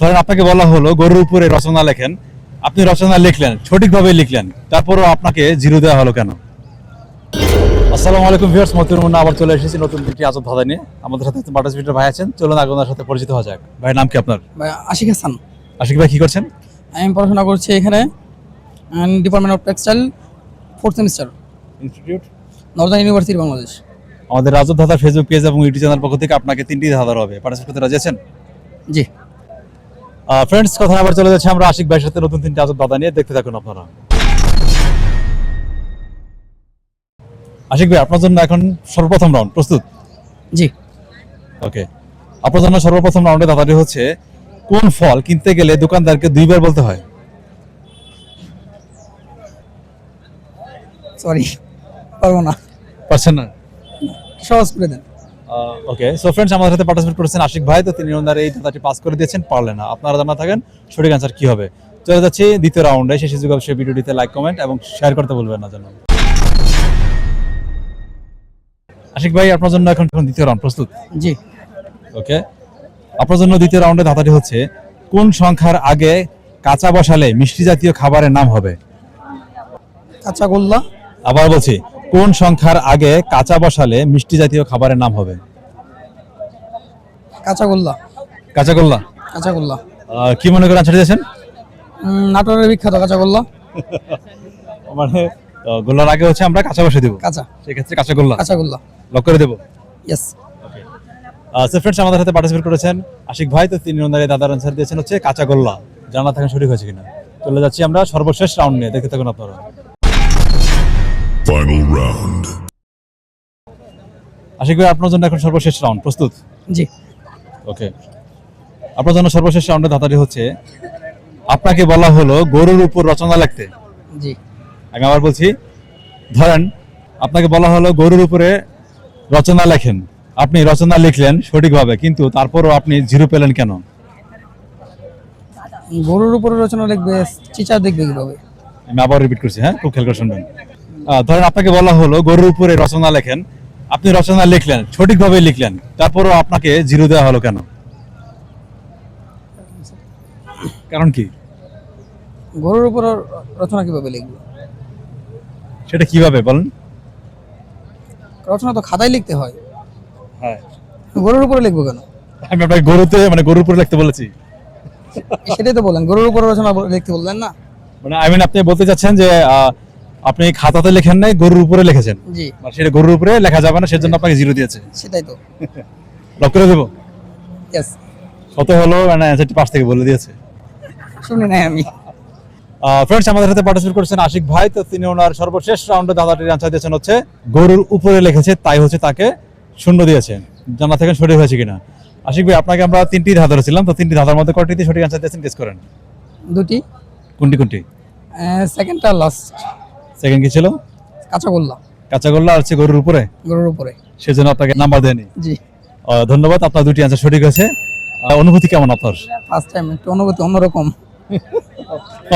ধরেন আপনাকে বলা হলো গরুর উপরে রচনা লেখেন। আপনি রচনা লিখলেন সঠিকভাবে লিখলেন। তারপরও আপনাকে জিরো দেওয়া হলো কেন? আসসালামু আলাইকুম ভিউয়ার্স মতিউর মুন্না আবার চলে এসেছি নতুন একটি আজব ধাঁধা নিয়ে। আমাদের সাথে পার্টিসিপেটার ভাই আছেন। চলুন আগে ওনার সাথে পরিচিত হওয়া যাক। ভাই নাম কি আপনার? ভাই আশিক হাসান। আশিক ভাই কি করছেন? আমি পড়াশোনা করছি এখানে department of textile fourth semester institute northern university Bangladesh আমাদের রাজব ধাঁধা ফেসবুক পেজ এবং ইউটিউব চ্যানেল পক্ষ থেকে আপনাকে তিনটি ধাঁধার হবে পার্টিসিপেট করতে রাজি আছেন জি। ফ্রেন্ডস কথা আবার চলে যাচ্ছে আমরা আশিক ভাইয়ের সাথে নতুন তিনটি আজব ধাঁধা নিয়ে। দেখতে থাকুন আপনারা। আশিক ভাই আপনার জন্য এখন সর্বপ্রথম রাউন্ড প্রস্তুত? জি। ওকে আপনার জন্য সর্বপ্রথম রাউন্ডে ধাঁধাটি হচ্ছে কোন ফল কিনতে গেলে দোকানদারকে দুইবার বলতে হয়? সরি পারব না। পারছেন না? সহজ করে দেন। ওকে সো ফ্রেন্ডস আমাদের সাথে পার্টিসিপেট করেছেন আশিক ভাই তো তিনি ওনার এই ধাঁধাটি পাস করে দিয়েছেন পারলেন না। আপনারা জানা থাকেন সঠিক অ্যান্সার কি হবে। চলে যাচ্ছি দ্বিতীয় রাউন্ডে শেষে যুগ অবশ্যই ভিডিওটিতে লাইক কমেন্ট এবং শেয়ার করতে ভুলবেন না যেন আশিক ভাই আপনার জন্য এখন এখন দ্বিতীয় রাউন্ড প্রস্তুত? জি। ওকে আপনার জন্য দ্বিতীয় রাউন্ডে ধাঁধাটি হচ্ছে কোন সংখ্যার আগে কাঁচা বসালে মিষ্টি জাতীয় খাবারের নাম হবে? কাঁচা গোল্লা। আবার বলছি কোন সংখ্যার আগে কাঁচা বসালে মিষ্টি জাতীয় খাবারের নাম হবে? কাঁচা গোল্লা। কাঁচা গোল্লা? কাঁচা গোল্লা। আহ, কি মনে করে আনসার দিয়েছেন? উম, নাটোরের বিখ্যাত কাঁচাগোল্লা মানে আহ, গোল্লার আগে হচ্ছে আমরা কাঁচা বসে দেবো। কাঁচা। সেক্ষেত্রে কাঁচা গোল্লা। কাঁচা লক করে দেবো। ইয়েস সো ফ্রেন্ডস আমাদের সাথে পার্টিসিপেট করেছেন আশিক ভাই তো তিনি ওনার দাদার আনসার দিয়েছেন হচ্ছে কাঁচা গোল্লা। জানা থাকেন সঠিক হয়েছে কিনা? চলে যাচ্ছি আমরা সর্বশেষ রাউন্ড নিয়ে। দেখতে থাকুন আপনারা। Final round. আশিক ভাই আপনার জন্য এখন সর্বশেষ রাউন্ড প্রস্তুত? জি। ওকে আপনার জন্য সর্বশেষ রাউন্ডে হচ্ছে আপনাকে বলা হলো গরুর উপর রচনা লিখতে। জি। আমি আবার বলছি ধরেন আপনাকে বলা হলো গরুর উপরে রচনা লেখেন। আপনি রচনা লিখলেন সঠিকভাবে কিন্তু তারপরও আপনি জিরো পেলেন কেন? গরুর উপরে রচনা লিখবে চিচার দেখবে কীভাবে? আমি আবার রিপিট করছি হ্যাঁ? খুব খেয়াল করে শুনবেন। ধরেন আপনাকে বলা হলো গরুর উপরে রচনা লেখেন আপনি রচনা লিখলেন সঠিকভাবে লিখলেন তারপরও আপনাকে জিরো দেওয়া হলো কেন? কারণ কি? গরুর উপর রচনা কীভাবে লিখবে? সেটা কীভাবে বলেন? রচনা তো খাতায় লিখতে হয়। হ্যাঁ। গরুর উপরে লিখব কেন? আমি আপনাকে গরুতে মানে গরুর উপরে লিখতে বলেছি। সেটাই তো বলেন গরুর উপরে রচনা লিখতে বললেন না। মানে আই মিন আপনি বলতে চাচ্ছেন যে আহ, আপনি খাতাতে লেখেন নাই গরুর উপরে লিখেছেন। জি। মানে সেটা গরুর উপরে লেখা যাবে না সেজন্য আপনাকে জিরো দিয়েছে। সেটাই তো। লক করে দেবো? ইয়েস কত হলো? মানে অ্যান্সারটি পাশ থেকে বলে দিয়েছে। শুনি নাই আমি। ফ্রেন্ডস আমাদের সাথে পার্টিসিপেট করেছেন আশিক ভাই তো তিনি ওনার সর্বশেষ রাউন্ডে দাদাটির আনসার দিয়েছেন হচ্ছে গরুর উপরে লিখেছে তাই হচ্ছে তাকে শূন্য দিয়েছেন জানা থেকে সঠিক হয়েছে কিনা? আশিক ভাই আপনাকে আমরা তিনটি ধাঁধা ধরেছিলাম তো তিনটি ধাঁধার মধ্যে কয়টিতে সঠিক আনসার দিয়েছেন গেস করেন? দুটি। কোনটি কোনটি? সেকেন্ডটা লাস্ট সেকেন্ড কি ছিল? কাঁচা গোল্লা কাঁচা আর হচ্ছে গরুর উপরে? গরুর উপরে। সেজন্য আপনাকে নাম্বার দেয়নি। জি। ধন্যবাদ আপনার দুটি আনসার সঠিক আহ, অনুভূতি কেমন আপনার? ফার্স্ট টাইম একটু অনুভূতি অন্যরকম।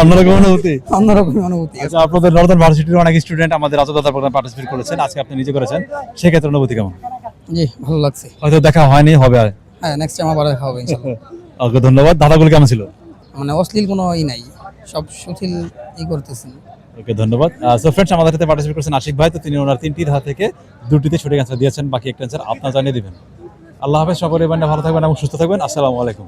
অন্যরকম অনুভূতি? অন্যরকম অনুভূতি আচ্ছা আপনাদের নর্দার্ন ভার্সিটির অনেক স্টুডেন্ট আমাদের আজাদাতা প্রোগ্রাম পার্টিসিপেট করেছেন। আজকে আপনি নিজে করেছেন। সেক্ষেত্রে অনুভূতি কেমন? জি ভালো লাগছে। হয়তো দেখা হয়নি হবে আর। হ্যাঁ নেক্সট টাইম আবার দেখা হবে ওকে ধন্যবাদ। দাদাগুলো কেমন ছিল? মানে অশ্লীল কোনো ই নাই। সব সুথিল ই করতেছেন। ওকে, ধন্যবাদ। সো ফ্রেন্ডস আমাদের সাথে পার্টিসিপেট করেছেন আশিক ভাই, তো তিনি ওনার তিনটি ধারা থেকে দুটিতে সঠিক অ্যান্সার দিয়েছেন, বাকি একটা অ্যান্সার আপনার জানিয়ে দিবেন। আল্লাহ হাফেজ, সকলে ভালো থাকবেন এবং সুস্থ থাকবেন। আসসালামু আলাইকুম।